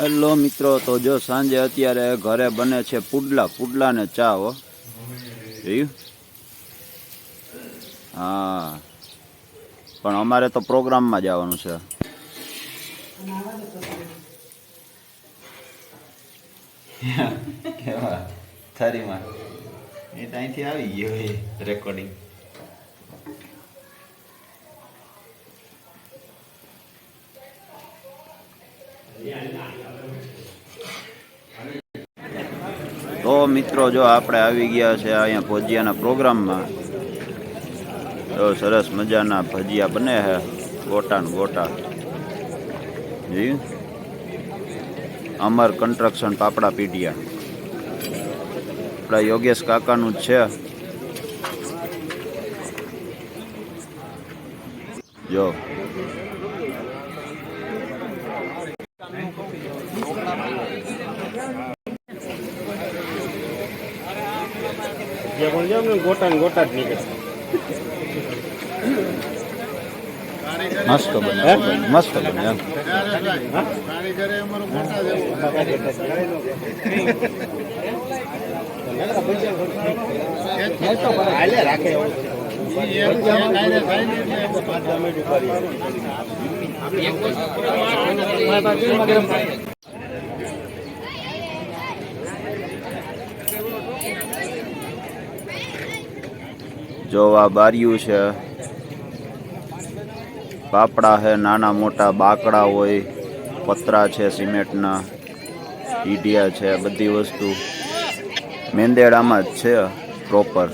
Hello મિત્રો, તો જો સાંજે અત્યારે ઘરે બને છે પુડલા. પુડલાને ચા હો. હા. પણ અમારે તો પ્રોગ્રામમાં જવાનું છે. થારીમાં. એ તો અહીંથી આવી ગયો રેકોર્ડિંગ તો મિત્રો, જો આપણે આવી ગયા છે અહીંયા ભજીયાના પ્રોગ્રામમાં, તો સરસ મજાના ભજીયા બને છે ગોટા ગોટા. જી? અમર કન્સ્ટ્રક્શન પાપડા પીડિયા આપણા યોગેશ કાકાનું જ છે. જો. જે ગોટા ગોટા મસ્ત બને મસ્ત બને રાખે જો આ બારિયું છે પાપડા છે, નાના મોટા બાકડા હોય, પતરા છે, સિમેન્ટના, ઈડિયા છે, બધી વસ્તુ મેંદેડામાં જ છે પ્રોપર